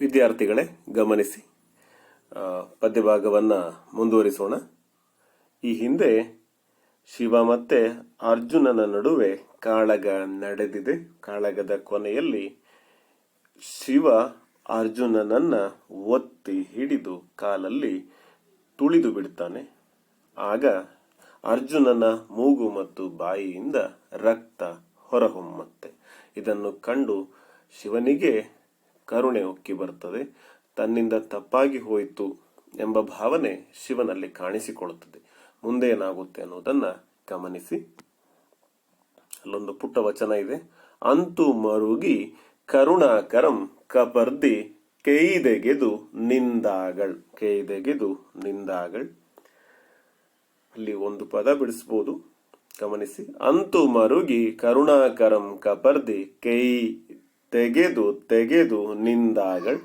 ವಿದ್ಯಾರ್ಥಿಗಳೇ ಗಮನಿಸಿ ಪದ್ಯಭಾಗವನ್ನು ಮುಂದುವರಿಸೋಣ. ಈ ಹಿಂದೆ ಶಿವ ಮತ್ತೆ ಅರ್ಜುನನ ನಡುವೆ ಕಾಳಗ ನಡೆದಿದೆ. ಕಾಳಗದ ಕೊನೆಯಲ್ಲಿ ಶಿವ ಅರ್ಜುನನನ್ನ ಒತ್ತಿ ಹಿಡಿದು ಕಾಲಲ್ಲಿ ತುಳಿದು ಬಿಡ್ತಾನೆ. ಆಗ ಅರ್ಜುನನ ಮೂಗು ಮತ್ತು ಬಾಯಿಯಿಂದ ರಕ್ತ ಹೊರಹೊಮ್ಮತ್ತೆ. ಇದನ್ನು ಕಂಡು ಶಿವನಿಗೆ ಕರುಣೆ ಉಕ್ಕಿ ಬರ್ತದೆ ತನ್ನಿಂದ ತಪ್ಪಾಗಿ ಹೋಯಿತು ಎಂಬ ಭಾವನೆ ಶಿವನಲ್ಲಿ ಕಾಣಿಸಿಕೊಳ್ಳುತ್ತದೆ. ಮುಂದೆ ಏನಾಗುತ್ತೆ ಅನ್ನೋದನ್ನ ಗಮನಿಸಿ. ಅಲ್ಲೊಂದು ಪುಟ್ಟ ವಚನ ಇದೆ. ಅಂತು ಮರುಗಿ ಕರುಣಾಕರಂ ಕಪರ್ದಿ ಕೈದೆಗೆದು ನಿಂದಾಗಳ್ ಕೈದೆಗೆದು ನಿಂದಾಗಳ್. ಅಲ್ಲಿ ಒಂದು ಪದ ಬಿಡಿಸ್ಬೋದು. ಗಮನಿಸಿ. ಅಂತು ಮರುಗಿ ಕರುಣಾಕರಂ ಕಪರ್ದಿ ಕೈ ತೆಗೆದು ತೆಗೆದು ನಿಂದಾಗಳ್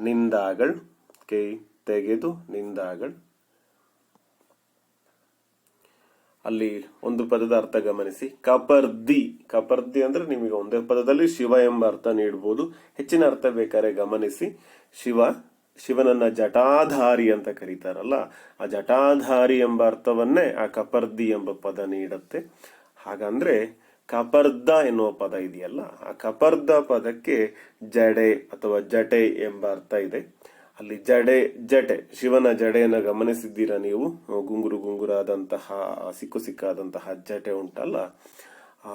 ನಿಂದಾಗಳ್ ಕೈ, ತೆಗೆದು ನಿಂದಾಗಳ್ ಅಲ್ಲಿ ಒಂದು ಪದದ ಅರ್ಥ ಗಮನಿಸಿ. ಕಪರ್ದಿ ಕಪರ್ದಿ ಅಂದ್ರೆ ನಿಮಗೆ ಒಂದೇ ಪದದಲ್ಲಿ ಶಿವ ಎಂಬ ಅರ್ಥ ನೀಡಬಹುದು ಹೆಚ್ಚಿನ ಅರ್ಥ ಬೇಕಾದ್ರೆ ಗಮನಿಸಿ. ಶಿವ, ಶಿವನನ್ನ ಜಟಾಧಾರಿ ಅಂತ ಕರೀತಾರಲ್ಲ, ಆ ಜಟಾಧಾರಿ ಎಂಬ ಅರ್ಥವನ್ನೇ ಆ ಕಪರ್ದಿ ಎಂಬ ಪದ ನೀಡುತ್ತೆ. ಹಾಗಂದ್ರೆ ಕಪರ್ದ ಎನ್ನುವ ಪದ ಇದೆಯಲ್ಲ, ಆ ಕಪರ್ದ ಪದಕ್ಕೆ ಜಡೆ ಅಥವಾ ಜಟೆ ಎಂಬ ಅರ್ಥ ಇದೆ. ಅಲ್ಲಿ ಜಡೆ, ಜಟೆ, ಶಿವನ ಜಡೆಯನ್ನು ಗಮನಿಸಿದ್ದೀರಾ ನೀವು? ಗುಂಗುರು ಗುಂಗುರಾದಂತಹ, ಸಿಕ್ಕು ಸಿಕ್ಕಾದಂತಹ ಜಟೆ ಉಂಟಲ್ಲ. ಆ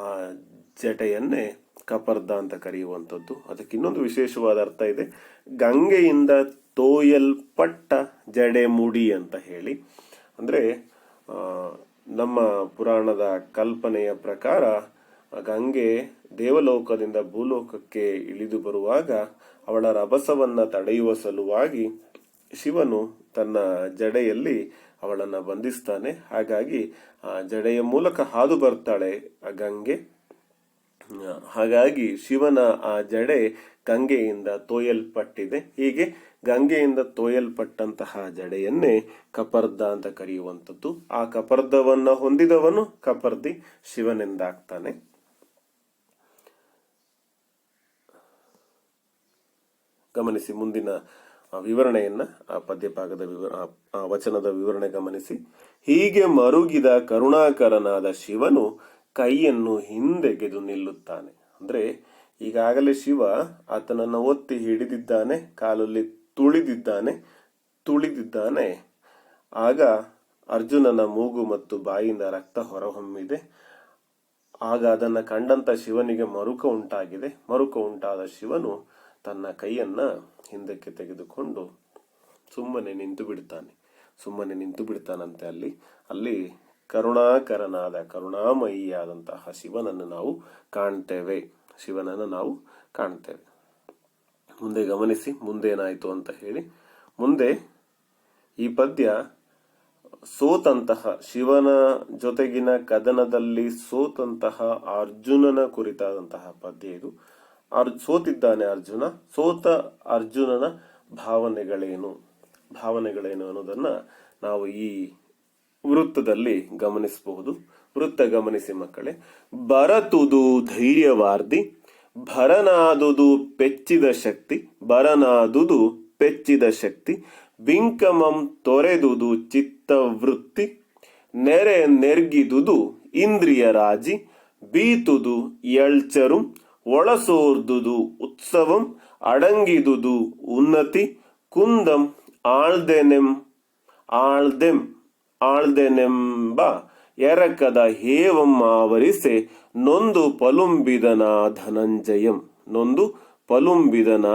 ಜಟೆಯನ್ನೇ ಕಪರ್ದ ಅಂತ ಕರೆಯುವಂಥದ್ದು. ಅದಕ್ಕೆ ಇನ್ನೊಂದು ವಿಶೇಷವಾದ ಅರ್ಥ ಇದೆ. ಗಂಗೆಯಿಂದ ತೋಯಲ್ಪಟ್ಟ ಜಡೆ ಮುಡಿ ಅಂತ ಹೇಳಿ. ಅಂದರೆ ನಮ್ಮ ಪುರಾಣದ ಕಲ್ಪನೆಯ ಪ್ರಕಾರ ಗಂಗೆ ದೇವಲೋಕದಿಂದ ಭೂಲೋಕಕ್ಕೆ ಇಳಿದು ಬರುವಾಗ ಅವಳ ರಭಸವನ್ನ ತಡೆಯುವ ಸಲುವಾಗಿ ಶಿವನು ತನ್ನ ಜಡೆಯಲ್ಲಿ ಅವಳನ್ನ ಬಂಧಿಸ್ತಾನೆ. ಹಾಗಾಗಿ ಆ ಜಡೆಯ ಮೂಲಕ ಹಾದು ಬರ್ತಾಳೆ ಆ ಗಂಗೆ. ಹಾಗಾಗಿ ಶಿವನ ಆ ಜಡೆ ಗಂಗೆಯಿಂದ ತೋಯಲ್ಪಟ್ಟಿದೆ. ಹೀಗೆ ಗಂಗೆಯಿಂದ ತೋಯಲ್ಪಟ್ಟಂತಹ ಜಡೆಯನ್ನೇ ಕಪರ್ದ ಅಂತ ಕರೆಯುವಂಥದ್ದು. ಆ ಕಪರ್ದವನ್ನ ಹೊಂದಿದವನು ಕಪರ್ದಿ ಶಿವನೆಂದಾಗ್ತಾನೆ. ಗಮನಿಸಿ ಮುಂದಿನ ವಿವರಣೆಯನ್ನು, ಆ ಪದ್ಯಭಾಗದ ವಿವರ ಆ ವಚನದ ವಿವರಣೆ ಗಮನಿಸಿ. ಹೀಗೆ ಮರುಗಿದ ಕರುಣಾಕರನಾದ ಶಿವನು ಕೈಯನ್ನು ಹಿಂದೆಗೆದು ನಿಲ್ಲುತ್ತಾನೆ. ಅಂದ್ರೆ, ಈಗಾಗಲೇ ಶಿವ ಆತನನ್ನ ಒತ್ತಿ ಹಿಡಿದಿದ್ದಾನೆ, ಕಾಲಲ್ಲಿ ತುಳಿದಿದ್ದಾನೆ ತುಳಿದಿದ್ದಾನೆ. ಆಗ ಅರ್ಜುನನ ಮೂಗು ಮತ್ತು ಬಾಯಿಂದ ರಕ್ತ ಹೊರಹೊಮ್ಮಿದೆ. ಆಗ ಅದನ್ನ ಕಂಡಂತ ಶಿವನಿಗೆ ಮರುಕ ಉಂಟಾಗಿದೆ. ಮರುಕ ಉಂಟಾದ ಶಿವನು ತನ್ನ ಕೈಯನ್ನ ಹಿಂದಕ್ಕೆ ತೆಗೆದುಕೊಂಡು ಸುಮ್ಮನೆ ನಿಂತು ಬಿಡ್ತಾನೆ. ಸುಮ್ಮನೆ ನಿಂತು ಬಿಡ್ತಾನಂತೆ ಅಲ್ಲಿ. ಅಲ್ಲಿ ಕರುಣಾಕರನಾದ, ಕರುಣಾಮಯಿಯಾದಂತಹ ಶಿವನನ್ನು ನಾವು ಕಾಣ್ತೇವೆ. ಶಿವನನ್ನು ನಾವು ಕಾಣ್ತೇವೆ. ಮುಂದೆ ಗಮನಿಸಿ, ಮುಂದೇನಾಯಿತು ಅಂತ ಹೇಳಿ. ಮುಂದೆ ಈ ಪದ್ಯ ಸೋತಂತಹ, ಶಿವನ ಜೊತೆಗಿನ ಕದನದಲ್ಲಿ ಸೋತಂತಹ ಅರ್ಜುನನ ಕುರಿತಾದಂತಹ ಪದ್ಯ ಇದು. ಅರ್ ಸೋತಿದ್ದಾನೆ ಅರ್ಜುನ. ಸೋತ ಅರ್ಜುನನ ಭಾವನೆಗಳೇನು? ಭಾವನೆಗಳೇನು ಅನ್ನೋದನ್ನ ನಾವು ಈ ವೃತ್ತದಲ್ಲಿ ಗಮನಿಸಬಹುದು. ವೃತ್ತ ಗಮನಿಸಿ ಮಕ್ಕಳೇ. ಬರತುದು ಧೈರ್ಯವಾರ್ದಿ, ಭರನಾದುದು ಪೆಚ್ಚಿದ ಶಕ್ತಿ, ಬರನಾದುದು ಪೆಚ್ಚಿದ ಶಕ್ತಿ ಬಿಂಕಮಂ ತೊರೆದುದು ಚಿತ್ತವೃತ್ತಿ, ನೆರೆ ನೆರ್ಗಿದುದು ಇಂದ್ರಿಯ ರಾಜಿ ಬೀತುದು ಎಳ್ಚರು ಒಳಸೋರ್ದುದು ಉತ್ಸವಂ ಅಡಂಗಿದುದು ಉನ್ನತಿ ಕುಂದಂ ಆಳ್ದೆನೆಂ ಆಳ್ದೆಂ ಆಳ್ದೆನೆಂಬ ಎರಕದ ಹೇವಂ ಆವರಿಸೆ ನೊಂದು ಪಲುಂಬಿದನ ಧನಂಜಯಂ. ನೊಂದು ಪಲುಂಬಿದನ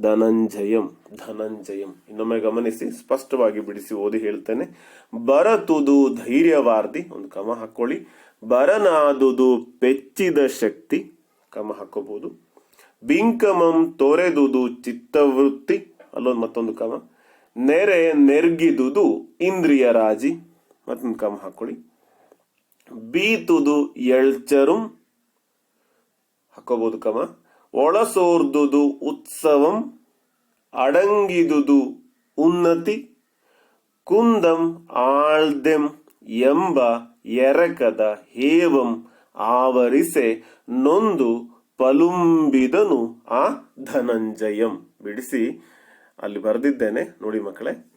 ಧನಂಜಯಂ ಧನಂಜಯಂ. ಇನ್ನೊಮ್ಮೆ ಗಮನಿಸಿ, ಸ್ಪಷ್ಟವಾಗಿ ಬಿಡಿಸಿ ಓದಿ ಹೇಳ್ತೇನೆ. ಬರತುದು ಧೈರ್ಯವಾರ್ದಿ, ಒಂದು ಕಮ ಹಾಕೊಳ್ಳಿ. ಬರನಾದುದು ಪೆಚ್ಚಿದ ಶಕ್ತಿ ಕಮ ಹಾಕೋಬಹುದು. ಬಿಂಕಮಂ ತೊರೆದುದು ಚಿತ್ತವೃತ್ತಿ, ಅಲ್ಲೊಂದು ಮತ್ತೊಂದು ಕಮ. ನೆರೆ ನೆರ್ಗಿದುದು ಇಂದ್ರಿಯ ರಾಜಿ, ಮತ್ತೊಂದು ಕಮ ಹಾಕೊಳ್ಳಿ. ಬೀತುದು ಎಳ್ಚರುಂ, ಹಾಕೋಬಹುದು ಕಮ. ಒಳಸೋರ್ದುದು ಉತ್ಸವಂ, ಅಡಂಗಿದುದು ಉನ್ನತಿ, ಕುಂದಂ ಆಳ್ದೆಂ ಎಂಬ ಎರಕದ ಹೇವಂ ಆವರಿಸೆ ನೊಂದು ಪಲುಂಬಿದನು ಆ ಧನಂಜಯಂ. ಬಿಡಿಸಿ, ಅಲ್ಲಿ ಬರೆದಿದ್ದೇನೆ, ನೋಡಿ ಮಕ್ಕಳೇ.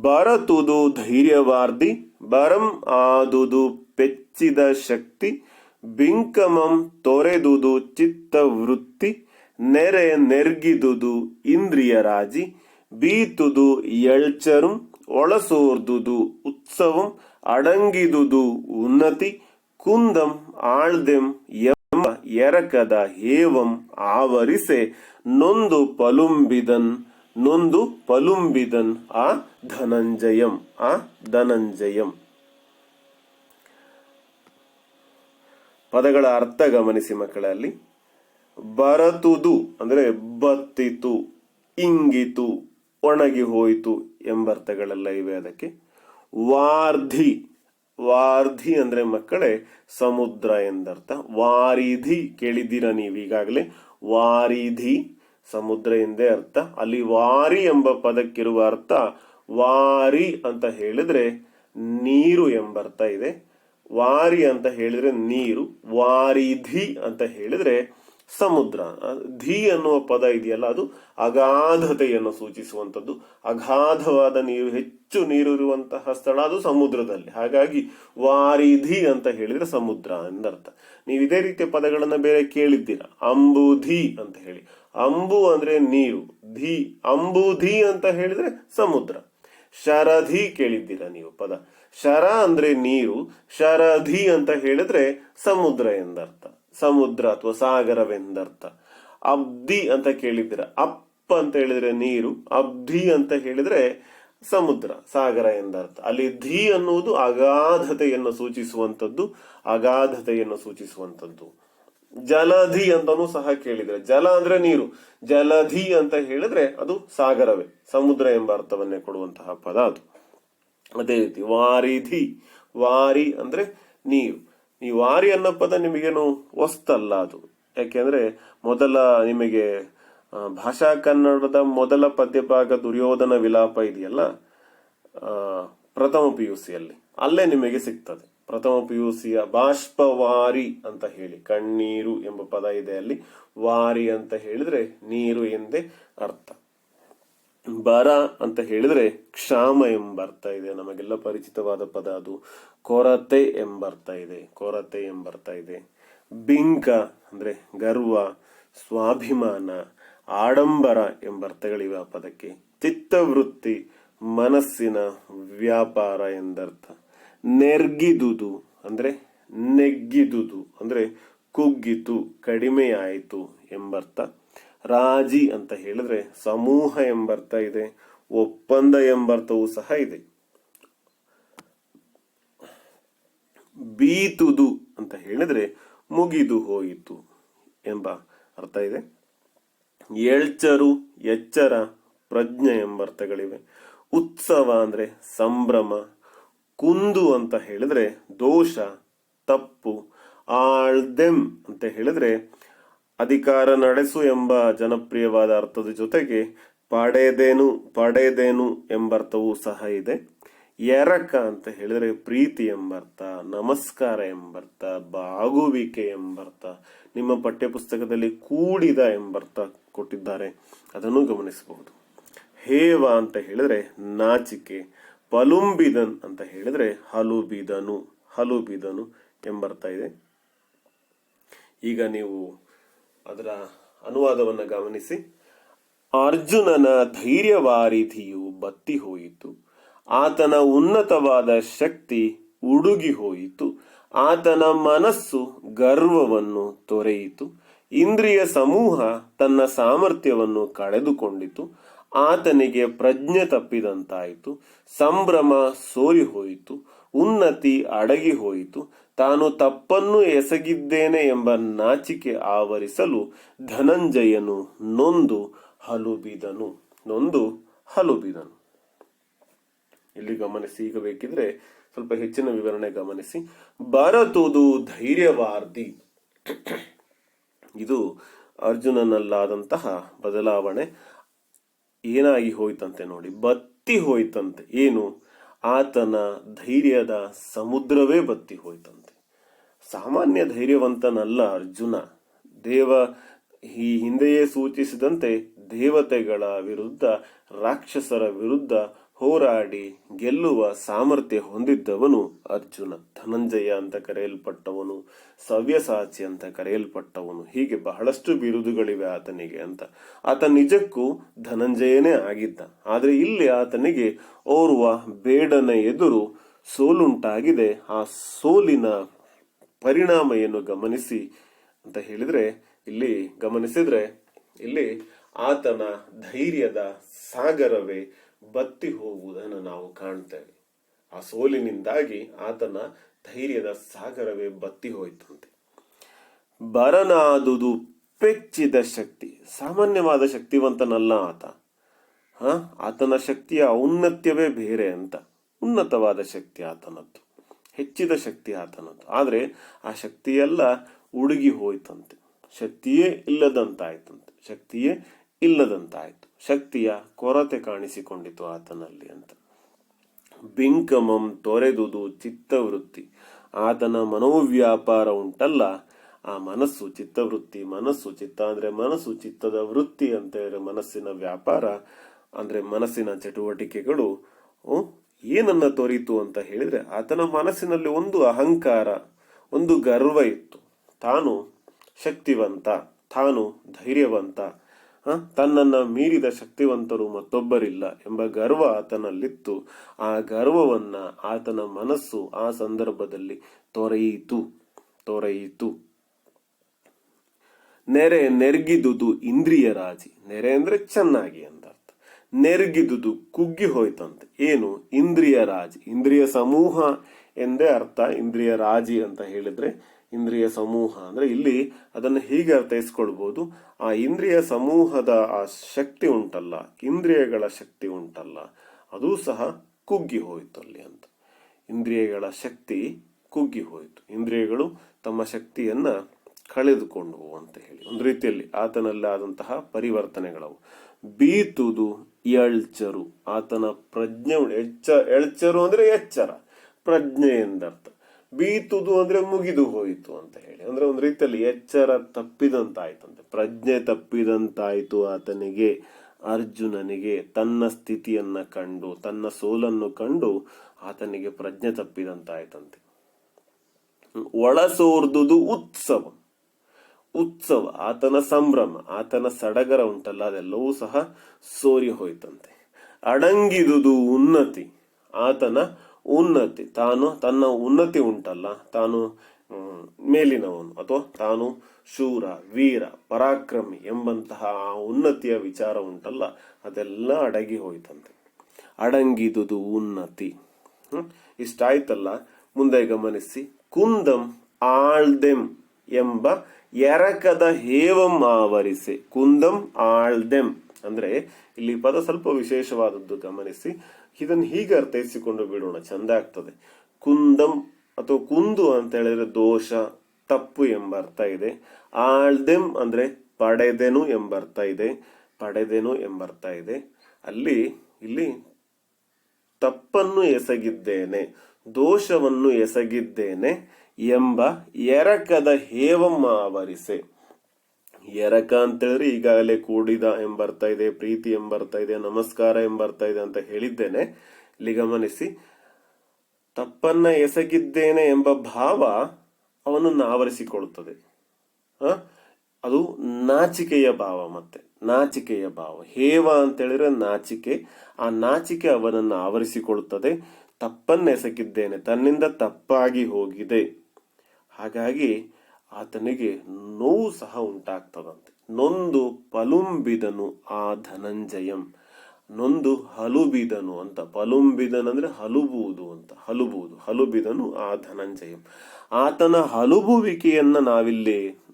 ಬರತುದು ಧೈರ್ಯವಾರ್ದಿ, ಬರಂ ಆದುದು ಪೆಚ್ಚಿದ ಶಕ್ತಿ, ಬಿಂಕಮಂ ತೊರೆದುದು ಚಿತ್ತ ವೃತ್ತಿ ನೆರೆ ನೆರ್ಗಿದುದು ಇಂದ್ರಿಯ ರಾಜಿ, ಬೀತುದು ಎಳ್ಚರುಂ, ಒಳಸೋರ್ದುದು ಉತ್ಸವಂ, ಅಡಂಗಿದುದು ಉನ್ನತಿ ಕುಂದಂ ಆಳ್ದೆಂ ಎಂಬ ಎರಕದ ಹೇವಂ ಆವರಿಸೆ ನೊಂದು ಪಲುಂಬಿದನ್ ನೊಂದು ಪಲುಂಬಿದನ್ ಆ ಧನಂಜಯಂ ಆ ಧನಂಜಯಂ. ಪದಗಳ ಅರ್ಥ ಗಮನಿಸಿ ಮಕ್ಕಳಲ್ಲಿ. ಬರತುದು ಅಂದ್ರೆ ಬತ್ತಿತು, ಇಂಗಿತು, ಒಣಗಿ ಹೋಯಿತು ಎಂಬರ್ಥಗಳೆಲ್ಲ ಇವೆ ಅದಕ್ಕೆ. ವಾರ್ಧಿ ವಾರ್ಧಿ ಅಂದ್ರೆ ಮಕ್ಕಳೇ, ಸಮುದ್ರ ಎಂದರ್ಥ. ವಾರಿಧಿ ಕೇಳಿದ್ದೀರ ನೀವು ಈಗಾಗಲೇ? ವಾರಿಧಿ, ಸಮುದ್ರ ಎಂದೇ ಅರ್ಥ. ಅಲ್ಲಿ ವಾರಿ ಎಂಬ ಪದಕ್ಕಿರುವ ಅರ್ಥ ವಾರಿ ಅಂತ ಹೇಳಿದ್ರೆ ನೀರು ಎಂಬರ್ಥ ಇದೆ. ವಾರಿ ಅಂತ ಹೇಳಿದ್ರೆ ನೀರು, ವಾರಿಧಿ ಅಂತ ಹೇಳಿದ್ರೆ ಸಮುದ್ರ. ಧಿ ಅನ್ನುವ ಪದ ಇದೆಯಲ್ಲ, ಅದು ಅಗಾಧತೆಯನ್ನು ಸೂಚಿಸುವಂಥದ್ದು. ಅಗಾಧವಾದ ನೀರು, ಹೆಚ್ಚು ನೀರು ಇರುವಂತಹ ಸ್ಥಳ ಅದು ಸಮುದ್ರದಲ್ಲಿ. ಹಾಗಾಗಿ ವಾರಿಧಿ ಅಂತ ಹೇಳಿದ್ರೆ ಸಮುದ್ರ ಎಂದರ್ಥ. ನೀವು ಇದೇ ರೀತಿಯ ಪದಗಳನ್ನು ಬೇರೆ ಕೇಳಿದ್ದೀರಾ? ಅಂಬುಧಿ ಅಂತ ಹೇಳಿ. ಅಂಬು ಅಂದ್ರೆ ನೀರು. ಧಿ ಅಂಬುಧಿ ಅಂತ ಹೇಳಿದ್ರೆ ಸಮುದ್ರ. ಶರಧಿ ಕೇಳಿದ್ದೀರಾ ನೀವು ಪದ? ಶರ ಅಂದ್ರೆ ನೀರು. ಶರಧಿ ಅಂತ ಹೇಳಿದ್ರೆ ಸಮುದ್ರ ಎಂದರ್ಥ. ಸಮುದ್ರ ಅಥವಾ ಸಾಗರವೆಂದರ್ಥ. ಅಬ್ಧಿ ಅಂತ ಕೇಳಿದ್ದೀರ. ಅಪ್ ಅಂತ ಹೇಳಿದ್ರೆ ನೀರು, ಅಬ್ಧಿ ಅಂತ ಹೇಳಿದ್ರೆ ಸಮುದ್ರ, ಸಾಗರ ಎಂದರ್ಥ. ಅಲ್ಲಿ ಧಿ ಅನ್ನುವುದು ಅಗಾಧತೆಯನ್ನು ಸೂಚಿಸುವಂಥದ್ದು ಅಗಾಧತೆಯನ್ನು ಸೂಚಿಸುವಂಥದ್ದು. ಜಲಧಿ ಅಂತಾನೂ ಸಹ ಕೇಳಿದ್ರೆ ಜಲ ಅಂದ್ರೆ ನೀರು. ಜಲಧಿ ಅಂತ ಹೇಳಿದ್ರೆ ಅದು ಸಾಗರವೇ, ಸಮುದ್ರ ಎಂಬ ಅರ್ಥವನ್ನೇ ಕೊಡುವಂತಹ ಪದ ಅದು. ಅದೇ ರೀತಿ ವಾರಿಧಿ, ವಾರಿ ಅಂದ್ರೆ ನೀರು. ಈ ವಾರಿ ಅನ್ನೋ ಪದ ನಿಮಗೇನು ಹೊಸ್ತಲ್ಲ ಅದು. ಯಾಕೆಂದ್ರೆ ಮೊದಲ ನಿಮಗೆ ಭಾಷಾ ಕನ್ನಡದ ಮೊದಲ ಪದ್ಯಭಾಗ ದುರ್ಯೋಧನ ವಿಲಾಪ ಇದೆಯಲ್ಲ ಪ್ರಥಮ ಪಿ ಯು ಸಿಯಲ್ಲಿ ಅಲ್ಲೇ ನಿಮಗೆ ಸಿಗ್ತದೆ. ಪ್ರಥಮ ಪಿ ಯು ಸಿಯ ಬಾಷ್ಪವಾರಿ ಅಂತ ಹೇಳಿ, ಕಣ್ಣೀರು ಎಂಬ ಪದ ಇದೆ ಅಲ್ಲಿ. ವಾರಿ ಅಂತ ಹೇಳಿದ್ರೆ ನೀರು ಎಂದೇ ಅರ್ಥ. ಬರ ಅಂತ ಹೇಳಿದ್ರೆ ಕ್ಷಾಮ ಎಂಬರ್ಥ ಇದೆ. ನಮಗೆಲ್ಲ ಪರಿಚಿತವಾದ ಪದ ಅದು. ಕೊರತೆ ಎಂಬರ್ಥ ಇದೆ. ಕೊರತೆ ಎಂಬರ್ಥ ಇದೆ. ಬಿಂಕ ಅಂದ್ರೆ ಗರ್ವ, ಸ್ವಾಭಿಮಾನ, ಆಡಂಬರ ಎಂಬರ್ಥಗಳಿವೆ ಆ ಪದಕ್ಕೆ. ಚಿತ್ತವೃತ್ತಿ, ಮನಸ್ಸಿನ ವ್ಯಾಪಾರ ಎಂದರ್ಥ. ನೆರ್ಗಿದುದು ಅಂದ್ರೆ ನೆಗ್ಗಿದುದು ಅಂದ್ರೆ ಕುಗ್ಗಿತು, ಕಡಿಮೆಯಾಯಿತು ಎಂಬರ್ಥ. ರಾಜಿ ಅಂತ ಹೇಳಿದ್ರೆ ಸಮೂಹ ಎಂಬರ್ಥ ಇದೆ, ಒಪ್ಪಂದ ಎಂಬರ್ಥವೂ ಸಹ ಇದೆ. ಬೀತುದು ಅಂತ ಹೇಳಿದ್ರೆ ಮುಗಿದು ಹೋಯಿತು ಎಂಬ ಅರ್ಥ ಇದೆ. ಎಳ್ಚರು, ಎಚ್ಚರ, ಪ್ರಜ್ಞೆ ಎಂಬರ್ಥಗಳಿವೆ. ಉತ್ಸವ ಅಂದ್ರೆ ಸಂಭ್ರಮ, ಕುಂದು ಅಂತ ಹೇಳಿದ್ರೆ ದೋಷ, ತಪ್ಪು, ಆಳ್ದೆಂ ಅಂತ ಹೇಳಿದ್ರೆ ಅಧಿಕಾರ ನಡೆಸು ಎಂಬ ಜನಪ್ರಿಯವಾದ ಅರ್ಥದ ಜೊತೆಗೆ ಪಡೆದೇನು ಪಡೆದೇನು ಎಂಬರ್ಥವೂ ಸಹ ಇದೆ. ಎರಕ ಅಂತ ಹೇಳಿದರೆ ಪ್ರೀತಿ ಎಂಬರ್ಥ, ನಮಸ್ಕಾರ ಎಂಬರ್ಥ, ಬಾಗುವಿಕೆ ಎಂಬರ್ಥ, ನಿಮ್ಮ ಪಠ್ಯಪುಸ್ತಕದಲ್ಲಿ ಕೂಡಿದ ಎಂಬರ್ಥ ಕೊಟ್ಟಿದ್ದಾರೆ. ಅದನ್ನು ಗಮನಿಸಬಹುದು. ಹೇವ ಅಂತ ಹೇಳಿದರೆ ನಾಚಿಕೆ, ಪಲುಂಬಿದನ್ ಅಂತ ಹೇಳಿದ್ರೆ ಹಲುಬಿದನು ಹಲುಬಿದನು ಎಂಬರ್ಥ ಇದೆ. ಈಗ ನೀವು ಅದರ ಅನುವಾದವನ್ನು ಗಮನಿಸಿ. ಅರ್ಜುನನ ಧೈರ್ಯವಾರಿಧಿಯು ಬತ್ತಿ ಹೋಯಿತು. ಆತನ ಉನ್ನತವಾದ ಶಕ್ತಿ ಉಡುಗಿ ಹೋಯಿತು. ಆತನ ಮನಸ್ಸು ಗರ್ವವನ್ನು ತೊರೆಯಿತು. ಇಂದ್ರಿಯ ಸಮೂಹ ತನ್ನ ಸಾಮರ್ಥ್ಯವನ್ನು ಕಳೆದುಕೊಂಡಿತು. ಆತನಿಗೆ ಪ್ರಜ್ಞೆ ತಪ್ಪಿದಂತಾಯಿತು. ಸಂಭ್ರಮ ಸೋರಿ ಹೋಯಿತು. ಉನ್ನತಿ ಅಡಗಿ ಹೋಯಿತು. ತಾನು ತಪ್ಪನ್ನು ಎಸಗಿದ್ದೇನೆ ಎಂಬ ನಾಚಿಕೆ ಆವರಿಸಲು ಧನಂಜಯನು ನೊಂದು ಹಲುಬಿದನು ನೊಂದು ಹಲುಬಿದನು. ಇಲ್ಲಿ ಗಮನಿಸಿ, ಈಗ ಬೇಕಿದ್ರೆ ಸ್ವಲ್ಪ ಹೆಚ್ಚಿನ ವಿವರಣೆ ಗಮನಿಸಿ. ಬರತುದು ಧೈರ್ಯವಾರ್ದಿ. ಇದು ಅರ್ಜುನನಲ್ಲಾದಂತಹ ಬದಲಾವಣೆ. ಏನಾಗಿ ಹೋಯ್ತಂತೆ ನೋಡಿ, ಬತ್ತಿ ಹೋಯ್ತಂತೆ. ಏನು? ಆತನ ಧೈರ್ಯದ ಸಮುದ್ರವೇ ಬತ್ತಿ ಹೋಯ್ತಂತೆ. ಸಾಮಾನ್ಯ ಧೈರ್ಯವಂತನಲ್ಲ ಅರ್ಜುನ. ದೇವ ಈ ಹಿಂದೆಯೇ ಸೂಚಿಸಿದಂತೆ ದೇವತೆಗಳ ವಿರುದ್ಧ, ರಾಕ್ಷಸರ ವಿರುದ್ಧ ಹೋರಾಡಿ ಗೆಲ್ಲುವ ಸಾಮರ್ಥ್ಯ ಹೊಂದಿದ್ದವನು ಅರ್ಜುನ. ಧನಂಜಯ ಅಂತ ಕರೆಯಲ್ಪಟ್ಟವನು, ಸವ್ಯಸಾಚಿ ಅಂತ ಕರೆಯಲ್ಪಟ್ಟವನು. ಹೀಗೆ ಬಹಳಷ್ಟು ಬಿರುದುಗಳಿವೆ ಆತನಿಗೆ ಅಂತ. ಆತ ನಿಜಕ್ಕೂ ಧನಂಜಯನೇ ಆಗಿದ್ದ. ಆದರೆ ಇಲ್ಲಿ ಆತನಿಗೆ ಓರ್ವ ಬೇಡನ ಎದುರು ಸೋಲುಂಟಾಗಿದೆ. ಆ ಸೋಲಿನ ಪರಿಣಾಮ ಏನು ಗಮನಿಸಿ ಅಂತ ಹೇಳಿದ್ರೆ, ಇಲ್ಲಿ ಗಮನಿಸಿದ್ರೆ, ಇಲ್ಲಿ ಆತನ ಧೈರ್ಯದ ಸಾಗರವೇ ಬತ್ತಿ ಹೋಗುವುದನ್ನು ನಾವು ಕಾಣ್ತೇವೆ. ಆ ಸೋಲಿನಿಂದಾಗಿ ಆತನ ಧೈರ್ಯದ ಸಾಗರವೇ ಬತ್ತಿ ಹೋಯ್ತಂತೆ. ಬರನಾದುದು ಪೆಚ್ಚಿದ ಶಕ್ತಿ, ಸಾಮಾನ್ಯವಾದ ಶಕ್ತಿವಂತನಲ್ಲ ಆತ. ಹ? ಆತನ ಶಕ್ತಿಯ ಔನ್ನತ್ಯವೇ ಬೇರೆ ಅಂತ. ಉನ್ನತವಾದ ಶಕ್ತಿ ಆತನದ್ದು. ಹೆಚ್ಚಿದ ಶಕ್ತಿ ಆತನದ್ದು. ಆದರೆ ಆ ಶಕ್ತಿಯೆಲ್ಲ ಉಡುಗಿ ಹೋಯ್ತಂತೆ. ಶಕ್ತಿಯೇ ಇಲ್ಲದಂತಾಯ್ತಂತೆ. ಶಕ್ತಿಯೇ ಇಲ್ಲದಂತಾಯ್ತು. ಶಕ್ತಿಯ ಕೊರತೆ ಕಾಣಿಸಿಕೊಂಡಿತು ಆತನಲ್ಲಿ ಅಂತ ಬಿಂಕಮಂ ತೊರೆದುದು ಚಿತ್ತವೃತ್ತಿ ಆತನ ಮನೋವ್ಯಾಪಾರ ಉಂಟಲ್ಲ, ಆ ಮನಸ್ಸು ಚಿತ್ತವೃತ್ತಿ, ಮನಸ್ಸು ಚಿತ್ತ ಅಂದ್ರೆ ಮನಸ್ಸು ಚಿತ್ತದ ವೃತ್ತಿ ಅಂತ ಹೇಳಿದ್ರೆ ಮನಸ್ಸಿನ ವ್ಯಾಪಾರ, ಅಂದ್ರೆ ಮನಸ್ಸಿನ ಚಟುವಟಿಕೆಗಳು ಏನನ್ನ ತೋರಿತು ಅಂತ ಹೇಳಿದ್ರೆ ಆತನ ಮನಸ್ಸಿನಲ್ಲಿ ಒಂದು ಅಹಂಕಾರ, ಒಂದು ಗರ್ವ ಇತ್ತು ತಾನು ಶಕ್ತಿವಂತ, ತಾನು ಧೈರ್ಯವಂತ? ತನ್ನನ್ನ ಮೀರಿದ ಶಕ್ತಿವಂತರು ಮತ್ತೊಬ್ಬರಿಲ್ಲ ಎಂಬ ಗರ್ವ ಆತನಲ್ಲಿತ್ತು. ಆ ಗರ್ವವನ್ನ ಆತನ ಮನಸ್ಸು ಆ ಸಂದರ್ಭದಲ್ಲಿ ತೊರೆಯಿತು ತೊರೆಯಿತು. ನೆರೆ ನೆರ್ಗಿದುದು ಇಂದ್ರಿಯ ರಾಜಿ. ನೆರೆ ಅಂದ್ರೆ ಚೆನ್ನಾಗಿ ಅಂತ ಅರ್ಥ. ನೆರ್ಗಿದುದು ಕುಗ್ಗಿ ಹೋಯ್ತಂತೆ. ಏನು? ಇಂದ್ರಿಯ ರಾಜಿ. ಇಂದ್ರಿಯ ಸಮೂಹ ಎಂದೇ ಅರ್ಥ ಇಂದ್ರಿಯ ರಾಜಿ ಅಂತ ಹೇಳಿದ್ರೆ ಇಂದ್ರಿಯ ಸಮೂಹ. ಅಂದ್ರೆ ಇಲ್ಲಿ ಅದನ್ನು ಹೀಗೆ ಅರ್ಥೈಸ್ಕೊಳ್ಬಹುದು ಆ ಇಂದ್ರಿಯ ಸಮೂಹದ ಆ ಶಕ್ತಿ ಉಂಟಲ್ಲ, ಇಂದ್ರಿಯಗಳ ಶಕ್ತಿ ಉಂಟಲ್ಲ, ಅದು ಸಹ ಕುಗ್ಗಿ ಹೋಯಿತು ಅಲ್ಲಿ ಅಂತ. ಇಂದ್ರಿಯಗಳ ಶಕ್ತಿ ಕುಗ್ಗಿ ಹೋಯಿತು. ಇಂದ್ರಿಯಗಳು ತಮ್ಮ ಶಕ್ತಿಯನ್ನ ಕಳೆದುಕೊಂಡವು ಅಂತ ಹೇಳಿ. ಒಂದು ರೀತಿಯಲ್ಲಿ ಆತನಲ್ಲಿ ಆದಂತಹ ಪರಿವರ್ತನೆಗಳವು. ಬೀತುದು ಎಳ್ಚರು. ಆತನ ಪ್ರಜ್ಞೆ. ಎಚ್ಚ ಎಳ್ಚರು ಅಂದ್ರೆ ಎಚ್ಚರ. ಪ್ರಜ್ಞೆ ಎಂದರ್ಥ. ಬೀತುದು ಅಂದ್ರೆ ಮುಗಿದು ಹೋಯಿತು ಅಂತ ಹೇಳಿ. ಅಂದ್ರೆ ಒಂದು ರೀತಿಯಲ್ಲಿ ಎಚ್ಚರ ತಪ್ಪಿದಂತಾಯ್ತಂತೆ. ಪ್ರಜ್ಞೆ ತಪ್ಪಿದಂತಾಯ್ತು ಆತನಿಗೆ. ಅರ್ಜುನನಿಗೆ ತನ್ನ ಸ್ಥಿತಿಯನ್ನ ಕಂಡು, ತನ್ನ ಸೋಲನ್ನು ಕಂಡು ಆತನಿಗೆ ಪ್ರಜ್ಞೆ ತಪ್ಪಿದಂತಾಯ್ತಂತೆ. ಒಳಸೋರ್ದುದು ಉತ್ಸವ. ಉತ್ಸವ, ಆತನ ಸಂಭ್ರಮ, ಆತನ ಸಡಗರ ಉಂಟಲ್ಲ, ಅದೆಲ್ಲವೂ ಸಹ ಸೋರಿ ಹೋಯ್ತಂತೆ. ಅಡಂಗಿದುದು ಉನ್ನತಿ, ಆತನ ಉನ್ನತಿ. ತಾನು ತನ್ನ ಉನ್ನತಿ ಉಂಟಲ್ಲ, ತಾನು ಮೇಲಿನವನು, ಅಥವಾ ತಾನು ಶೂರ, ವೀರ, ಪರಾಕ್ರಮಿ ಎಂಬಂತಹ ಆ ಉನ್ನತಿಯ ವಿಚಾರ ಉಂಟಲ್ಲ, ಅದೆಲ್ಲ ಅಡಗಿ ಹೋಯ್ತಂತೆ. ಅಡಂಗಿದುದು ಉನ್ನತಿ? ಇಷ್ಟಾಯ್ತಲ್ಲ, ಮುಂದೆ ಗಮನಿಸಿ. ಕುಂದಂ ಆಳ್ದೆಂ ಎಂಬ ಎರಕದ ಹೇವಂ ಆವರಿಸೆ. ಕುಂದಂ ಆಳ್ದೆಂ. ಅಂದ್ರೆ ಇಲ್ಲಿ ಪದ ಸ್ವಲ್ಪ ವಿಶೇಷವಾದದ್ದು ಗಮನಿಸಿ. ಇದನ್ನು ಹೀಗೆ ಅರ್ಥೈಸಿಕೊಂಡು ಬಿಡೋಣ, ಚಂದ ಆಗ್ತದೆ. ಕುಂದಂ ಅಥವಾ ಕುಂದು ಅಂತ ಹೇಳಿದ್ರೆ ದೋಷ, ತಪ್ಪು ಎಂಬ ಅರ್ಥ ಇದೆ. ಆಳ್ದೆಂ ಅಂದ್ರೆ ಪಡೆದೆನು ಎಂಬ ಅರ್ಥ ಇದೆ. ಪಡೆದೆನು ಎಂಬ ಅರ್ಥ ಇದೆ. ಅಲ್ಲಿ, ಇಲ್ಲಿ ತಪ್ಪನ್ನು ಎಸಗಿದ್ದೇನೆ, ದೋಷವನ್ನು ಎಸಗಿದ್ದೇನೆ ಎಂಬ ಎರಕದ ಹೇವಮ್ಮ ಆವರಿಸೆ. ಎರಕ ಅಂತ ಹೇಳಿದ್ರೆ ಈಗಾಗಲೇ ಕೂಡಿದ ಎಂಬರ್ತಾ ಇದೆ, ಪ್ರೀತಿ ಎಂಬರ್ತಾ ಇದೆ, ನಮಸ್ಕಾರ ಎಂಬರ್ತಾ ಇದೆ ಅಂತ ಹೇಳಿದ್ದೇನೆ. ಇಲ್ಲಿ ಗಮನಿಸಿ. ತಪ್ಪನ್ನ ಎಸಗಿದ್ದೇನೆ ಎಂಬ ಭಾವ ಅವನನ್ನು ಆವರಿಸಿಕೊಳ್ಳುತ್ತದೆ? ಅದು ನಾಚಿಕೆಯ ಭಾವ ಮತ್ತೆ. ನಾಚಿಕೆಯ ಭಾವ. ಹೇವ ಅಂತ ಹೇಳಿದ್ರೆ ನಾಚಿಕೆ. ಆ ನಾಚಿಕೆ ಅವನನ್ನು ಆವರಿಸಿಕೊಳ್ಳುತ್ತದೆ. ತಪ್ಪನ್ನ ಎಸಗಿದ್ದೇನೆ. ತನ್ನಿಂದ ತಪ್ಪಾಗಿ ಹೋಗಿದೆ. ಹಾಗಾಗಿ ಆತನಿಗೆ ನೋವು ಸಹ ಉಂಟಾಗ್ತದಂತೆ. ನೊಂದು ಪಲುಂಬಿದನು ಆ ಧನಂಜಯಂ, ನೊಂದು ಹಲುಬಿದನು ಅಂತ. ಪಲುಂಬಿದನಂದ್ರೆ ಹಲುಬುವುದು ಅಂತ. ಹಲುಬುವುದು, ಹಲುಬಿದನು ಆ ಧನಂಜಯಂ. ಆತನ ಹಲುಬುವಿಕೆಯನ್ನ ನಾವಿಲ್ಲಿ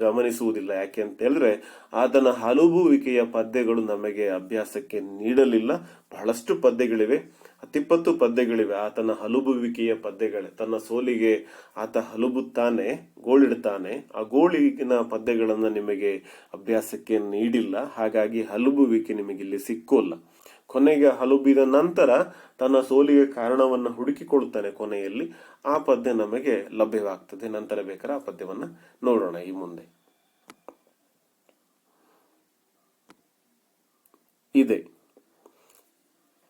ಗಮನಿಸುವುದಿಲ್ಲ. ಯಾಕೆ ಅಂತ ಹೇಳಿದ್ರೆ, ಆತನ ಹಲುಬುವಿಕೆಯ ಪದ್ಯಗಳು ನಮಗೆ ಅಭ್ಯಾಸಕ್ಕೆ ನೀಡಲಿಲ್ಲ. ಬಹಳಷ್ಟು ಪದ್ಯಗಳಿವೆ. ಹತ್ತಿಪ್ಪತ್ತು ಪದ್ಯಗಳಿವೆ. ಆತನ ಹಲುಬುವಿಕೆಯ ಪದ್ಯಗಳೇ. ತನ್ನ ಸೋಲಿಗೆ ಆತ ಹಲುಬುತ್ತಾನೆ ಗೋಳಿಡ್ತಾನೆ. ಆ ಗೋಳಿಗಿನ ಪದ್ಯಗಳನ್ನು ನಿಮಗೆ ಅಭ್ಯಾಸಕ್ಕೆ ನೀಡಿಲ್ಲ. ಹಾಗಾಗಿ ಹಲುಬುವಿಕೆ ನಿಮಗೆ ಇಲ್ಲಿ ಸಿಕ್ಕೋಲ್ಲ. ಕೊನೆಗೆ ಹಲುಬಿದ ನಂತರ ತನ್ನ ಸೋಲಿಗೆ ಕಾರಣವನ್ನ ಹುಡುಕಿಕೊಳ್ತಾನೆ ಕೊನೆಯಲ್ಲಿ. ಆ ಪದ್ಯ ನಮಗೆ ಲಭ್ಯವಾಗ್ತದೆ. ನಂತರ ಬೇಕಾದ್ರೆ ಆ ಪದ್ಯವನ್ನ ನೋಡೋಣ ಈ ಮುಂದೆ. ಇದೆ.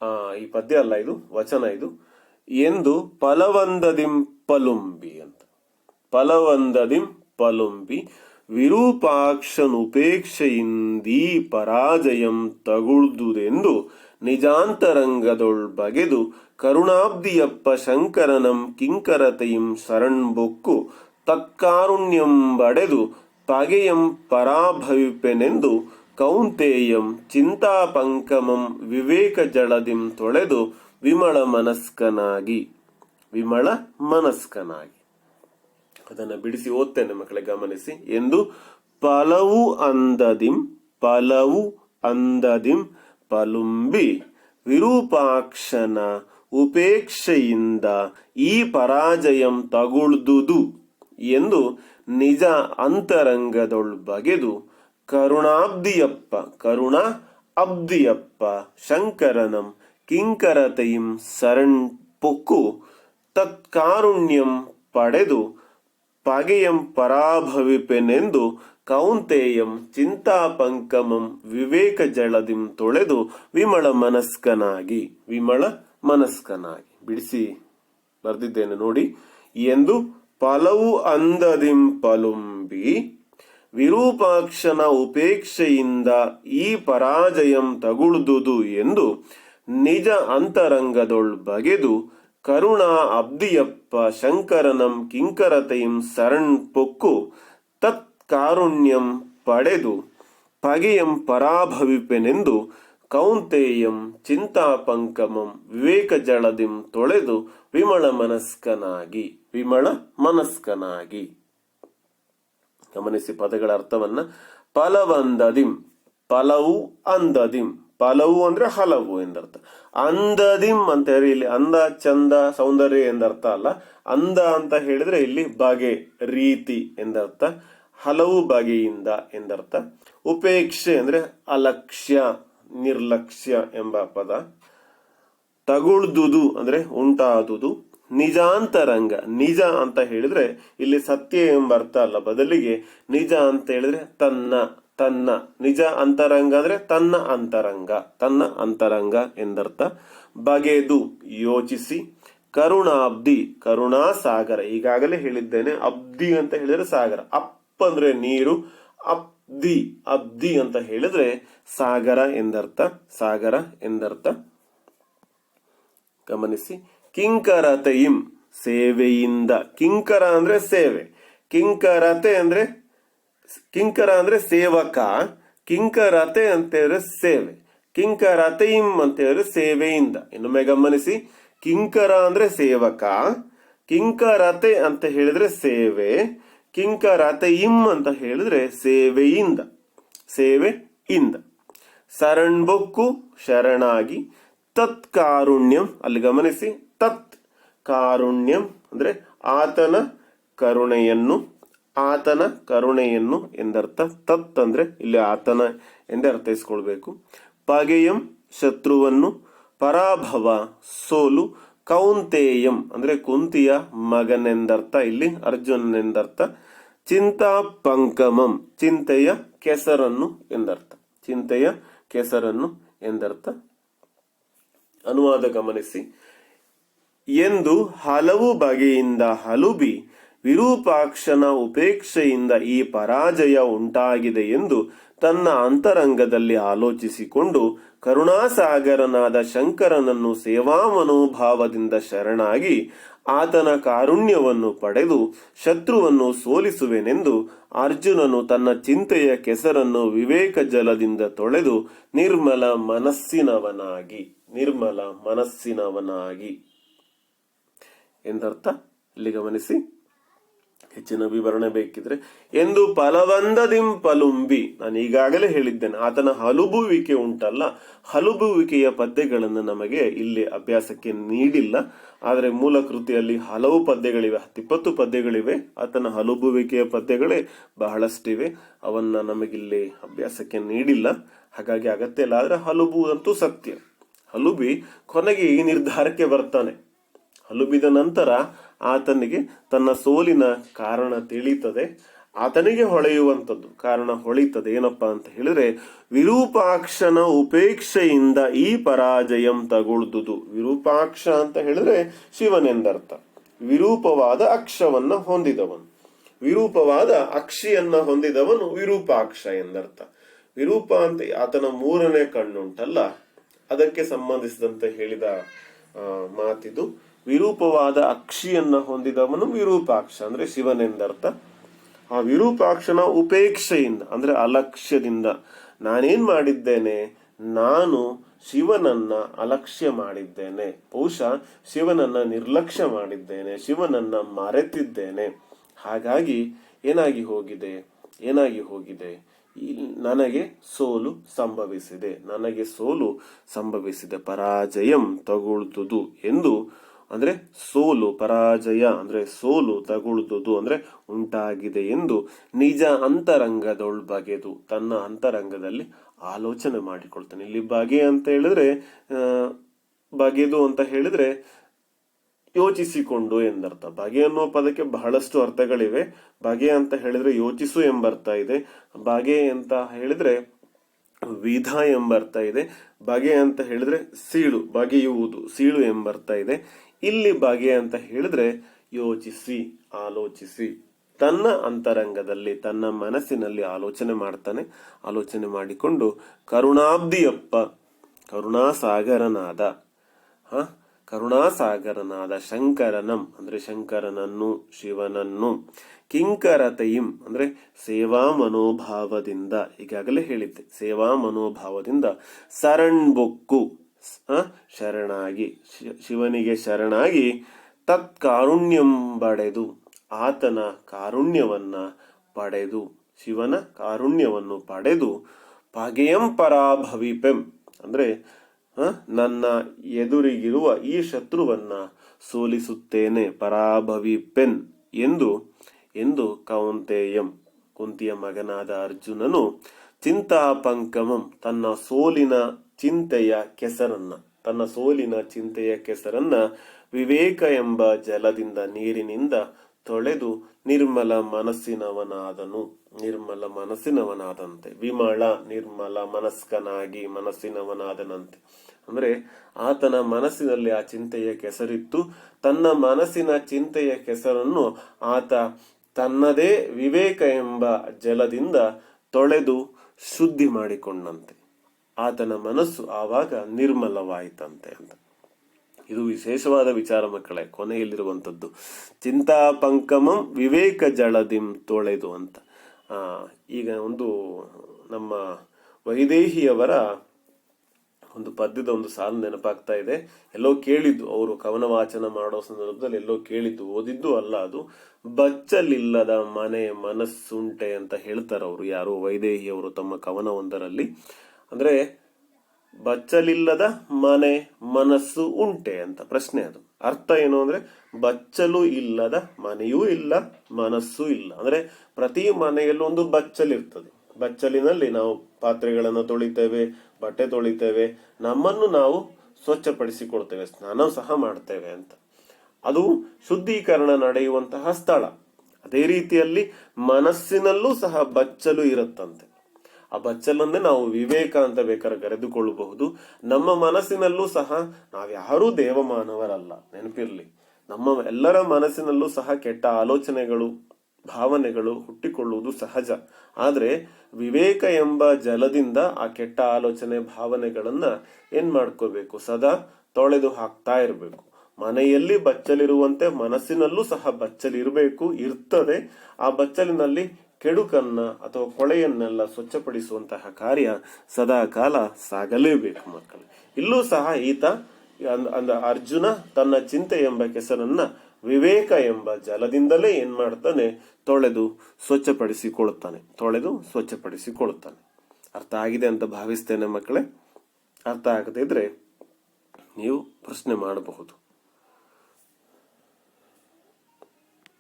ಆ, ಈ ಪದ್ಯ ಅಲ್ಲ ಇದು, ವಚನ ಇದು. ಎಂದು ಫಲವಂದದಿಂ ಪಲುಂಬಿ ಅಂತ. ಫಲವಂದದಿಂ ಪಲುಂಬಿ ವಿರೂಪಾಕ್ಷನುಪೇಕ್ಷೆಯಿಂದೀ ಪರಾಜಯಂ ತಗುಳ್ದುದೆಂದು ನಿಜಾಂತರಂಗದೊಳ್ ಬಗೆದು ಕರುಣಾಬ್ದಿಯಪ್ಪ ಶಂಕರನಂ ಕಿಂಕರತೆಯಂ ಶರಣ್ಬೊಕ್ಕು ತತ್ಕಾರುಣ್ಯಂ ಬಡೆದು ಪಗೆಯಂ ಪರಾಭವಿಪೆನೆಂದು ಕೌಂತೇಯಂ ಚಿಂತಾಪಂಕಮಂ ವಿವೇಕ ಜಳದಿಂ ತೊಳೆದು ವಿಮಳ ಮನಸ್ಕನಾಗಿ ವಿಮಳ ಮನಸ್ಕನಾಗಿ. ಅದನ್ನ ಬಿಡಿಸಿ ಓದ್ತೇನೆ ಮಕ್ಕಳೇ, ಗಮನಿಸಿ. ಎಂದು ಪಲವು ಅಂದದಿಂ ಪಲವು ಅಂದದಿಂ ಪಲುಂಬಿ ವಿರೂಪಾಕ್ಷನ ಉಪೇಕ್ಷೆಯಿಂದ ಈ ಪರಾಜಯಂ ತಗುಳ್ದುದು ಎಂದು ನಿಜ ಅಂತರಂಗದೊಳ್ ಬಗೆದು ಕರುಣಾಬ್ದಿಯಪ್ಪ, ಕರುಣ ಅಬ್ದಿಯಪ್ಪ, ಶಂಕರನಂ, ಕಿಂಕರತೆಯಂ ಸರಣ್ ಪೊಕ್ಕು ತತ್ಕಾರುಣ್ಯಂ ಪಡೆದು ಪಗೆಯಂ ಪರಾಭವಿಪೆನೆಂದು ಕೌಂತೇಯಂ ಚಿಂತಾಪಂಕಮಂ ವಿವೇಕ ಜಳದಿಂ ತೊಳೆದು ವಿಮಳ ಮನಸ್ಕನಾಗಿ ವಿಮಳ ಮನಸ್ಕನಾಗಿ. ಬಿಡಿಸಿ ಬರೆದಿದ್ದೇನೆ ನೋಡಿ. ಎಂದು ಪಲವು ಅಂದದಿಂ ಪಲುಂಬಿ ವಿರೂಪಾಕ್ಷನ ಉಪೇಕ್ಷೆಯಿಂದ ಈ ಪರಾಜಯಂ ತಗುಳ್ದುದು ಎಂದು ನಿಜ ಅಂತರಂಗದೊಳ್ ಬಗೆದು ಕರುಣಾ ಅಬ್ದಿಯಪ್ಪ ಶಂಕರನಂ ಕಿಂಕರತೆಯಂ ಸರಣ್ ಪೊಕ್ಕು ತತ್ ಕಾರುಣ್ಯಂ ಪಡೆದು ಪಗೆಯಂ ಪರಾಭವಿಪೆನೆಂದು ಕೌಂತೇಯಂ ಚಿಂತಾಪಂಕಮಂ ವಿವೇಕ ಜಳದಿಂ ತೊಳೆದು ವಿಮಳ ಮನಸ್ಕನಾಗಿ ವಿಮಳ ಮನಸ್ಕನಾಗಿ. ಗಮನಿಸಿ ಪದಗಳ ಅರ್ಥವನ್ನ. ಫಲವಂದದಿಂ, ಫಲವು ಅಂದದಿಂ, ಫಲವು ಅಂದ್ರೆ ಹಲವು ಎಂದರ್ಥ. ಅಂದದಿಂ ಅಂತ ಹೇಳಿ ಇಲ್ಲಿ ಅಂದ, ಚಂದ, ಸೌಂದರ್ಯ ಎಂದರ್ಥ ಅಲ್ಲ. ಅಂದ ಅಂತ ಹೇಳಿದ್ರೆ ಇಲ್ಲಿ ಬಗೆ, ರೀತಿ ಎಂದರ್ಥ ಹಲವು ಬಗೆಯಿಂದ ಎಂದರ್ಥ ಉಪೇಕ್ಷೆ ಅಂದ್ರೆ ಅಲಕ್ಷ್ಯ, ನಿರ್ಲಕ್ಷ್ಯ ಎಂಬ ಪದ. ತಗುಳ್ದುದು ಅಂದ್ರೆ ಉಂಟಾದುದು. ನಿಜಾಂತರಂಗ, ನಿಜ ಅಂತ ಹೇಳಿದ್ರೆ ಇಲ್ಲಿ ಸತ್ಯ ಎಂಬ ಅರ್ಥ ಅಲ್ಲ. ಬದಲಿಗೆ ನಿಜ ಅಂತ ಹೇಳಿದ್ರೆ ತನ್ನ. ತನ್ನ, ನಿಜ ಅಂತರಂಗ ಅಂದ್ರೆ ತನ್ನ ಅಂತರಂಗ ತನ್ನ ಅಂತರಂಗ ಎಂದರ್ಥ. ಬಗೆದು ಯೋಚಿಸಿ. ಕರುಣಾಬ್ದಿ, ಕರುಣಾ ಸಾಗರ, ಈಗಾಗಲೇ ಹೇಳಿದ್ದೇನೆ, ಅಬ್ದಿ ಅಂತ ಹೇಳಿದ್ರೆ ಸಾಗರ. ಅಪ್ ಅಂದ್ರೆ ನೀರು, ಅಬ್ದಿ ಅಬ್ದಿ ಅಂತ ಹೇಳಿದ್ರೆ ಸಾಗರ ಎಂದರ್ಥ ಸಾಗರ ಎಂದರ್ಥ. ಗಮನಿಸಿ. ಕಿಂಕರತೆಯಿಂ, ಸೇವೆಯಿಂದ. ಕಿಂಕರ ಅಂದ್ರೆ ಸೇವೆ. ಕಿಂಕರತೆ ಅಂದ್ರೆ ಕಿಂಕರ ಅಂದ್ರೆ ಸೇವಕ, ಕಿಂಕರತೆ ಅಂತ ಹೇಳಿದ್ರೆ ಸೇವೆ. ಕಿಂಕರತೆಯಿಂ ಅಂತ ಹೇಳಿದ್ರೆ ಸೇವೆಯಿಂದ. ಇನ್ನೊಮ್ಮೆ ಗಮನಿಸಿ, ಕಿಂಕರ ಅಂದ್ರೆ ಸೇವಕ, ಕಿಂಕರತೆ ಅಂತ ಹೇಳಿದ್ರೆ ಸೇವೆ, ಕಿಂಕರತೆಯಿಂ ಅಂತ ಹೇಳಿದ್ರೆ ಸೇವೆಯಿಂದ ಸೇವೆ ಇಂದ ಶರಣ್ಬೊಕ್ಕು ಶರಣಾಗಿ, ತತ್ ಕಾರುಣ್ಯಂ. ಅಲ್ಲಿ ಗಮನಿಸಿ, ತತ್ ಕಾರುಣ್ಯಂ ಅಂದ್ರೆ ಆತನ ಕರುಣೆಯನ್ನು. ಆತನ ಕರುಣೆಯನ್ನು ಎಂದರ್ಥ. ತತ್ ಅಂದ್ರೆ ಇಲ್ಲಿ ಆತನ ಎಂದೇ ಅರ್ಥೈಸ್ಕೊಳ್ಬೇಕು ಪಗೆಯಂ ಶತ್ರುವನ್ನು ಪರಾಭವ ಸೋಲು ಕೌಂತೇಯಂ ಅಂದ್ರೆ ಕುಂತಿಯ ಮಗನೆಂದರ್ಥ. ಇಲ್ಲಿ ಅರ್ಜುನನೆಂದರ್ಥ. ಚಿಂತಾ ಪಂಕಮಂ ಚಿಂತೆಯ ಕೆಸರನ್ನು ಎಂದರ್ಥ. ಚಿಂತೆಯ ಕೆಸರನ್ನು ಎಂದರ್ಥ. ಅನುವಾದ ಗಮನಿಸಿ. ಎಂದು ಹಲವು ಬಗೆಯಿಂದ ಹಲುಬಿ ವಿರೂಪಾಕ್ಷನ ಉಪೇಕ್ಷೆಯಿಂದ ಈ ಪರಾಜಯ ಉಂಟಾಗಿದೆ ಎಂದು ತನ್ನ ಅಂತರಂಗದಲ್ಲಿ ಆಲೋಚಿಸಿಕೊಂಡು ಕರುಣಾಸಾಗರನಾದ ಶಂಕರನನ್ನು ಸೇವಾ ಮನೋಭಾವದಿಂದ ಶರಣಾಗಿ ಆತನ ಕಾರುಣ್ಯವನ್ನು ಪಡೆದು ಶತ್ರುವನ್ನು ಸೋಲಿಸುವೆನೆಂದು ಅರ್ಜುನನು ತನ್ನ ಚಿಂತೆಯ ಕೆಸರನ್ನು ವಿವೇಕ ಜಲದಿಂದ ತೊಳೆದು ನಿರ್ಮಲ ಮನಸ್ಸಿನವನಾಗಿ ನಿರ್ಮಲ ಮನಸ್ಸಿನವನಾಗಿ ಎಂದರ್ಥ? ಇಲ್ಲಿ ಗಮನಿಸಿ. ಹೆಚ್ಚಿನ ವಿವರಣೆ ಬೇಕಿದ್ರೆ, ಎಂದು ಫಲವಂದ ದಿಂಪಲುಂಬಿ. ನಾನು ಈಗಾಗಲೇ ಹೇಳಿದ್ದೇನೆ, ಆತನ ಹಲುಬುವಿಕೆ ಉಂಟಲ್ಲ, ಹಲುಬುವಿಕೆಯ ಪದ್ಯಗಳನ್ನು ನಮಗೆ ಇಲ್ಲಿ ಅಭ್ಯಾಸಕ್ಕೆ ನೀಡಿಲ್ಲ, ಆದರೆ ಮೂಲ ಕೃತಿಯಲ್ಲಿ ಹಲವು ಪದ್ಯಗಳಿವೆ, ಹತ್ತಿಪ್ಪತ್ತು ಪದ್ಯಗಳಿವೆ, ಆತನ ಹಲುಬುವಿಕೆಯ ಪದ್ಯಗಳೇ ಬಹಳಷ್ಟಿವೆ, ಅವನ್ನ ನಮಗಿಲ್ಲಿ ಅಭ್ಯಾಸಕ್ಕೆ ನೀಡಿಲ್ಲ, ಹಾಗಾಗಿ ಅಗತ್ಯ ಇಲ್ಲ, ಆದರೆ ಹಲುಬು ಸತ್ಯ. ಹಲುಬಿ ಕೊನೆಗೆ ಈ ನಿರ್ಧಾರಕ್ಕೆ ಬರ್ತಾನೆ. ಹಲುಬಿದ ನಂತರ ಆತನಿಗೆ ತನ್ನ ಸೋಲಿನ ಕಾರಣ ತಿಳಿತದೆ ಆತನಿಗೆ ಹೊಳೆಯುವಂಥದ್ದು ಕಾರಣ ಹೊಳಿತದೆ. ಏನಪ್ಪ ಅಂತ ಹೇಳಿದ್ರೆ, ವಿರೂಪಾಕ್ಷನ ಉಪೇಕ್ಷೆಯಿಂದ ಈ ಪರಾಜಯಂ ತಗೊಳ್ದುದು. ವಿರೂಪಾಕ್ಷ ಅಂತ ಹೇಳಿದ್ರೆ ಶಿವನೆಂದರ್ಥ. ವಿರೂಪವಾದ ಅಕ್ಷವನ್ನ ಹೊಂದಿದವನು. ವಿರೂಪವಾದ ಅಕ್ಷಿಯನ್ನ ಹೊಂದಿದವನು ವಿರೂಪಾಕ್ಷ ಎಂದರ್ಥ. ವಿರೂಪ ಅಂತ ಆತನ ಮೂರನೇ ಕಣ್ಣುಂಟಲ್ಲ, ಅದಕ್ಕೆ ಸಂಬಂಧಿಸಿದಂತೆ ಹೇಳಿದ ಮಾತಿದು. ವಿರೂಪವಾದ ಅಕ್ಷಿಯನ್ನು ಹೊಂದಿದವನು ವಿರೂಪಾಕ್ಷ, ಅಂದ್ರೆ ಶಿವನೆಂದರ್ಥ ಆ ವಿರೂಪಾಕ್ಷನ ಉಪೇಕ್ಷೆಯಿಂದ, ಅಂದ್ರೆ ಅಲಕ್ಷ್ಯದಿಂದ ನಾನೇನ್ ಮಾಡಿದ್ದೇನೆ? ನಾನು ಶಿವನನ್ನ ಅಲಕ್ಷ್ಯ ಮಾಡಿದ್ದೇನೆ. ಬಹುಶಃ ಶಿವನನ್ನ ನಿರ್ಲಕ್ಷ್ಯ ಮಾಡಿದ್ದೇನೆ, ಶಿವನನ್ನ ಮರೆತಿದ್ದೇನೆ. ಹಾಗಾಗಿ ಏನಾಗಿ ಹೋಗಿದೆ? ಏನಾಗಿ ಹೋಗಿದೆ? ನನಗೆ ಸೋಲು ಸಂಭವಿಸಿದೆ. ನನಗೆ ಸೋಲು ಸಂಭವಿಸಿದೆ. ಪರಾಜಯಂ ತಗೊಳ್ತುದು ಎಂದು ಅಂದ್ರೆ ಸೋಲು, ಪರಾಜಯ, ಅಂದ್ರೆ ಸೋಲು ತಗೊಳ್ದುದು ಅಂದ್ರೆ ಉಂಟಾಗಿದೆ ಎಂದು ನಿಜ ಅಂತರಂಗದೊಳ್ ಬಗೆದು ತನ್ನ ಅಂತರಂಗದಲ್ಲಿ ಆಲೋಚನೆ ಮಾಡಿಕೊಳ್ತಾನೆ. ಇಲ್ಲಿ ಬಗೆ ಅಂತ ಹೇಳಿದ್ರೆ ಬಗೆದು ಅಂತ ಹೇಳಿದ್ರೆ ಯೋಚಿಸಿಕೊಂಡು ಎಂದರ್ಥ. ಬಗೆ ಅನ್ನೋ ಪದಕ್ಕೆ ಬಹಳಷ್ಟು ಅರ್ಥಗಳಿವೆ. ಬಗೆ ಅಂತ ಹೇಳಿದ್ರೆ ಯೋಚಿಸು ಎಂಬರ್ಥ ಇದೆ. ಬಗೆ ಅಂತ ಹೇಳಿದ್ರೆ ವಿಧ ಎಂಬರ್ಥ ಇದೆ. ಬಗೆ ಅಂತ ಹೇಳಿದ್ರೆ ಸೀಳು, ಬಗೆಯುವುದು, ಸೀಳು ಎಂಬರ್ಥ ಇದೆ. ಇಲ್ಲಿ ಬಗೆ ಅಂತ ಹೇಳಿದ್ರೆ ಯೋಚಿಸಿ, ಆಲೋಚಿಸಿ. ತನ್ನ ಅಂತರಂಗದಲ್ಲಿ, ತನ್ನ ಮನಸ್ಸಿನಲ್ಲಿ ಆಲೋಚನೆ ಮಾಡ್ತಾನೆ. ಆಲೋಚನೆ ಮಾಡಿಕೊಂಡು, ಕರುಣಾಬ್ದಿಯಪ್ಪ, ಕರುಣಾಸಾಗರನಾದ, ಹ, ಕರುಣಾಸಾಗರನಾದ ಶಂಕರನಂ, ಅಂದ್ರೆ ಶಂಕರನನ್ನು, ಶಿವನನ್ನು, ಕಿಂಕರತೆಯಿಂ, ಅಂದ್ರೆ ಸೇವಾ ಮನೋಭಾವದಿಂದ, ಈಗಾಗಲೇ ಹೇಳಿದ್ದೆ, ಸೇವಾ ಮನೋಭಾವದಿಂದ ಸರಣ್ಬೊಕ್ಕು ಶರಣಾಗಿ ಶಿವನಿಗೆ ಶರಣಾಗಿ ತತ್ಕಾರುಣ್ಯಂ ಪಡೆದು, ಆತನ ಕಾರುಣ್ಯವನ್ನ ಪಡೆದು, ಶಿವನ ಕಾರುಣ್ಯವನ್ನು ಪಡೆದು ಪಗೆಯಂ ಪರಾಭವಿಪೆಂ. ಅಂದರೆ ನನ್ನ ಎದುರಿಗಿರುವ ಈ ಶತ್ರುವನ್ನ ಸೋಲಿಸುತ್ತೇನೆ, ಪರಾಭವಿಪೆನ್ ಎಂದು ಎಂದು ಕೌಂತೇಯಂ, ಕುಂತಿಯ ಮಗನಾದ ಅರ್ಜುನನು ಚಿಂತಾಪಂಕಮಂ ತನ್ನ ಸೋಲಿನ ಚಿಂತೆಯ ಕೆಸರನ್ನ, ತನ್ನ ಸೋಲಿನ ಚಿಂತೆಯ ಕೆಸರನ್ನ ವಿವೇಕ ಎಂಬ ಜಲದಿಂದ, ನೀರಿನಿಂದ ತೊಳೆದು ನಿರ್ಮಲ ಮನಸ್ಸಿನವನಾದನು. ನಿರ್ಮಲ ಮನಸ್ಸಿನವನಾದಂತೆ. ವಿಮಳ, ನಿರ್ಮಲ ಮನಸ್ಕನಾಗಿ ಮನಸ್ಸಿನವನಾದನಂತೆ. ಅಂದ್ರೆ ಆತನ ಮನಸ್ಸಿನಲ್ಲಿ ಆ ಚಿಂತೆಯ ಕೆಸರಿತ್ತು. ತನ್ನ ಮನಸ್ಸಿನ ಚಿಂತೆಯ ಕೆಸರನ್ನು ಆತ ತನ್ನದೇ ವಿವೇಕ ಎಂಬ ಜಲದಿಂದ ತೊಳೆದು ಶುದ್ಧಿ ಮಾಡಿಕೊಂಡಂತೆ. ಆತನ ಮನಸ್ಸು ಆವಾಗ ನಿರ್ಮಲವಾಯಿತಂತೆ ಅಂತ. ಇದು ವಿಶೇಷವಾದ ವಿಚಾರ ಮಕ್ಕಳೇ, ಕೊನೆಯಲ್ಲಿರುವಂಥದ್ದು. ಚಿಂತಾಪಂಕಮಂ ವಿವೇಕ ಜಳದಿಂ ತೊಳೆದು ಅಂತ. ಈಗ ಒಂದು ನಮ್ಮ ವೈದೇಹಿಯವರ ಒಂದು ಪದ್ಯದ ಒಂದು ಸಾಲು ನೆನಪಾಗ್ತಾ ಇದೆ. ಎಲ್ಲೋ ಕೇಳಿದ್ದು, ಅವರು ಕವನ ವಾಚನ ಮಾಡೋ ಸಂದರ್ಭದಲ್ಲಿ ಎಲ್ಲೋ ಕೇಳಿದ್ದು, ಓದಿದ್ದು ಅಲ್ಲ ಅದು. ಬಚ್ಚಲಿಲ್ಲದ ಮನೆ ಮನಸ್ಸುಂಟೆ ಅಂತ ಹೇಳ್ತಾರೆ ಅವರು ಯಾರು ವೈದೇಹಿಯವರು ತಮ್ಮ ಕವನವೊಂದರಲ್ಲಿ. ಅಂದ್ರೆ ಬಚ್ಚಲಿಲ್ಲದ ಮನೆ ಮನಸ್ಸು ಉಂಟೆ ಅಂತ ಪ್ರಶ್ನೆ ಅದು. ಅರ್ಥ ಏನು ಅಂದ್ರೆ ಬಚ್ಚಲು ಇಲ್ಲದ ಮನೆಯೂ ಇಲ್ಲ, ಮನಸ್ಸು ಇಲ್ಲ. ಅಂದ್ರೆ ಪ್ರತಿ ಮನೆಯಲ್ಲೂ ಒಂದು ಬಚ್ಚಲಿರ್ತದೆ ಬಚ್ಚಲಿನಲ್ಲಿ ನಾವು ಪಾತ್ರೆಗಳನ್ನು ತೊಳಿತೇವೆ, ಬಟ್ಟೆ ತೊಳಿತೇವೆ, ನಮ್ಮನ್ನು ನಾವು ಸ್ವಚ್ಛಪಡಿಸಿಕೊಳ್ತೇವೆ, ಸ್ನಾನ ಸಹ ಮಾಡ್ತೇವೆ ಅಂತ. ಅದು ಶುದ್ಧೀಕರಣ ನಡೆಯುವಂತಹ ಸ್ಥಳ. ಅದೇ ರೀತಿಯಲ್ಲಿ ಮನಸ್ಸಿನಲ್ಲೂ ಸಹ ಬಚ್ಚಲು ಇರುತ್ತಂತೆ. ಆ ಬಚ್ಚಲನ್ನೇ ನಾವು ವಿವೇಕ ಅಂತ ಬೇಕಾದ್ರೆ ಕರೆದುಕೊಳ್ಳಬಹುದು. ನಮ್ಮ ಮನಸ್ಸಿನಲ್ಲೂ ಸಹ ನಾವ್ಯಾರೂ ದೇವಮಾನವರಲ್ಲ, ನೆನಪಿರ್ಲಿ. ನಮ್ಮ ಎಲ್ಲರ ಮನಸ್ಸಿನಲ್ಲೂ ಸಹ ಕೆಟ್ಟ ಆಲೋಚನೆಗಳು, ಭಾವನೆಗಳು ಹುಟ್ಟಿಕೊಳ್ಳುವುದು ಸಹಜ. ಆದರೆ ವಿವೇಕ ಎಂಬ ಜಲದಿಂದ ಆ ಕೆಟ್ಟ ಆಲೋಚನೆ, ಭಾವನೆಗಳನ್ನ ಏನ್ ಮಾಡ್ಕೋಬೇಕು? ಸದಾ ತೊಳೆದು ಹಾಕ್ತಾ ಇರಬೇಕು. ಮನೆಯಲ್ಲಿ ಬಚ್ಚಲಿರುವಂತೆ ಮನಸ್ಸಿನಲ್ಲೂ ಸಹ ಬಚ್ಚಲಿರಬೇಕು, ಇರ್ತದೆ. ಆ ಬಚ್ಚಲಿನಲ್ಲಿ ಕೆಡುಕನ್ನ ಅಥವಾ ಕೊಳೆಯನ್ನೆಲ್ಲ ಸ್ವಚ್ಛಪಡಿಸುವಂತಹ ಕಾರ್ಯ ಸದಾ ಕಾಲ ಸಾಗಲೇಬೇಕು ಮಕ್ಕಳು. ಇಲ್ಲೂ ಸಹ ಈತ ಅಂದ್- ಅರ್ಜುನ ತನ್ನ ಚಿಂತೆ ಎಂಬ ಕೆಸರನ್ನ ವಿವೇಕ ಎಂಬ ಜಲದಿಂದಲೇ ಏನ್ ಮಾಡ್ತಾನೆ? ತೊಳೆದು ಸ್ವಚ್ಛಪಡಿಸಿಕೊಳ್ಳುತ್ತಾನೆ. ತೊಳೆದು ಸ್ವಚ್ಛಪಡಿಸಿಕೊಳ್ಳುತ್ತಾನೆ. ಅರ್ಥ ಆಗಿದೆ ಅಂತ ಭಾವಿಸ್ತೇನೆ ಮಕ್ಕಳೇ. ಅರ್ಥ ಆಗದಿದ್ರೆ ನೀವು ಪ್ರಶ್ನೆ ಮಾಡಬಹುದು.